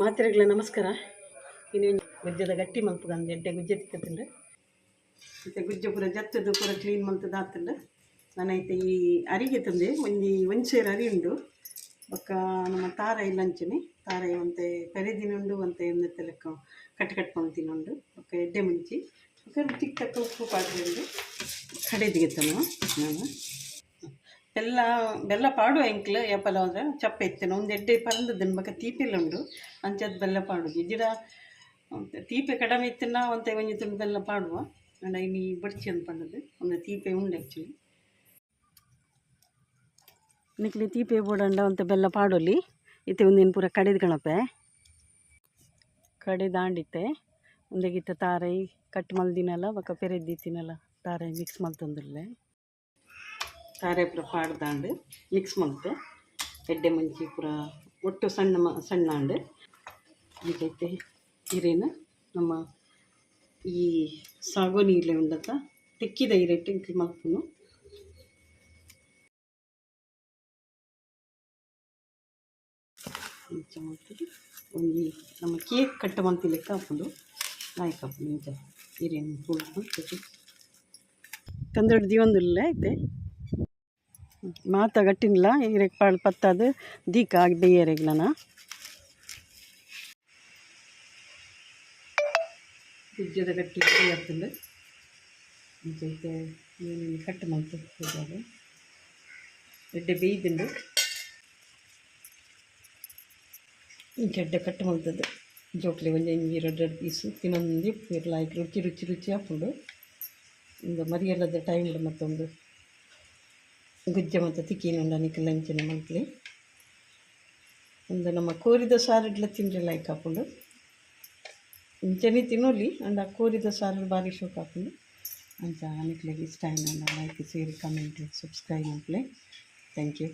ಮಾತ್ರೆಗಳ ನಮಸ್ಕಾರ. ಇನ್ನೇನು ಗುಜ್ಜದ ಗಟ್ಟಿ ಮಲ್ಪಗಂದು ಎಡ್ಡೆ ಗುಜ್ಜೆ ತಿಕ್ಕತ್ತುಂಡು ಮತ್ತು ಗುಜ್ಜ ಪೂರ ಜತ್ತದು ಪೂರ ಕ್ಲೀನ್ ಮಲ್ತದ ಆತಂಡು ನಾನೈತೆ ಈ ಅರಿಗೆ ತಂದೆ, ಒಂದು ಒಂದು ಸೇರು ಅರಿ ಉಂಡು. ಬೊಕ್ಕ ನಮ್ಮ ತಾರ ಇಲ್ಲಂಚನೆ ತಾರ ಒಂತೆ ಪೆರೆದಿನುಂಡು ಒಂತೆ ಒಂದತ್ತೆ ಲೆಕ್ಕ ಕಟ್ ಕಟ್ಕೊಂಡು ತಿನ್ನುಂಡು ಬೊಕ್ಕ ಎಡ್ಡೆ ಮುಂಚಿ. ಬೊಕ್ಕ ತಕ್ಕ ಉಪ್ಪು ಪಾತ್ರೆ ಉಂಡು ಕಡೆದಿಗೆತ್ತನು ನಾನು. ಬೆಲ್ಲ ಬೆಲ್ಲ ಪಾಡು ಎಂಕ್ಲು ಏಪಲ ಹೋದ್ರೆ ಚಪ್ಪ ಇತ್ತೇನೆ, ಒಂದು ಎಡ್ಡೆ ಪಲ್ಲದ ದಿನ ಬಗ್ಗೆ ತೀಪೆಲ್ಲ ಉಂಡು ಅಂಚದ್ ಬೆಲ್ಲ ಪಾಡು ಗಿಡ ತೀಪೆ ಕಡಿಮೆ ಇತ್ತಿನ ಒಂತೆ ಒಂಜಿ ತುಂಡು ಬೆಲ್ಲ ಪಾಡುವ. ಅಂಡ ಇನ್ನು ಬಡ್ಚಿ ಅಂತ ಪಂಡದು ಒಂದು ತೀಪೆ ಉಂಡು ಆ್ಯಕ್ಚುಲಿ ನಿಕ್ಲಿ ತೀಪೆ ಬೋಡಂಡ ಒಂತೆ ಬೆಲ್ಲ ಪಾಡೋಲಿ. ಇತ್ತೆ ಒಂದಿನ ಪೂರ ಕಡೆದು ಗಣಪೆ ಕಡೆ ದಾಂಡಿತ್ತೆ ಒಂದೆಗಿತ್ತ ತಾರೈ, ಕಟ್ ಮಲ್ದಿನಲ್ಲ ಬಕ್ಕ ಪೆರೆದ್ದಿತ್ತಿನಲ್ಲ ತಾರೈ ಮಿಕ್ಸ್ ಮಲ್ತೊಂದುಲ್ಲೆ ಪಾಡ್ದ ಪಾಡ್ದಾಂಡು ಮಿಕ್ಸ್ ಮಾಡ್ತೆ. ಎಡ್ಡೆ ಮುಂಚಿ ಪೂರ ಒಟ್ಟು ಸಣ್ಣ ಮ, ಸಣ್ಣ ಅಂಡು ಈಗೈತೆ ಹಿರೇನ. ನಮ್ಮ ಈ ಸಾಗೋ ನೀರಲ್ಲಿ ಉಂಡತ್ತ, ತಿಕ್ಕಿದ ಇರೈತೆ ಇಂಕ್ಲು ಮಲ್ಪುನು ಒಂಜಿ ನಮ್ಮ ಕೇಕ್ ಕಟ್ಟ ಮಂತಿ ಲೆಕ್ಕ ಹಾಕೊಂಡು ನಾಯ್ಕ ಹಾಕೊಂಡು ಇಂಚ ಹಿರೇನು ತುಳ್ದು ತಂದೊಡ್ದು ದಿವಂದುಲ್ಲ ಐತೆ ಈರೆಗ್ ಪಾಳು ಪತ್ತಾದು, ದೀಕ ಆಗದೆ ಏರೆಗ್ಲನ ಗುಜ್ಜದ ಗಟ್ಟಿ ಆಗ್ತದೆ. ಜೊತೆ ಏನೇನು ಕಟ್ ಮಾಡ್ತು ಹೋದಾಗ ಎಡ್ಡೆ ಬೇಯ್ದುಂಡು ಇಂಚೆಡ್ಡೆ ಕಟ್ ಮಾಡ್ತದೆ. ಜೋಕ್ಲೆ ಒಂಜಿ ಒಂಜಿ ಎರಡು ಎರಡು ಪೀಸು ತಿನ್ನೊಂದು ಇರಲಾಯ್ತು ರುಚಿ ರುಚಿ ರುಚಿ ಹಾಕೊಂಡು ಒಂದು ಮರಿಯಲ್ಲದ ಟೈಮ್ ಮತ್ತೊಂದು ಗುಜ್ಜೆ ಮತ್ತು ತಿಕ್ಕಿನುಂಡ ನಿಕ್ಕ ಲಂಚಿನ ಮಂತ್ಲಿ. ಒಂದು ನಮ್ಮ ಕೋರಿದ ಸಾರಿಡ್ಲ ತಿಂದ್ರೆ ಲೈಕ್ ಹಾಕೊಂಡು ಇಂಚನೆ ತಿನ್ನೋಲಿ ಆ ಕೋರಿದ ಸಾರು ಭಾರಿ ಶೋಕ್ ಹಾಕೊಂಡು ಅಂತ ನಿಕ್ಲೆಗೆ ಇಷ್ಟ ಆಯ್ನ ಲೈಕ್ ಸೇರಿ ಕಮೆಂಟ್ ಸಬ್ಸ್ಕ್ರೈಬ್ ಮಾಡ್ಲೆ ಥ್ಯಾಂಕ್ ಯು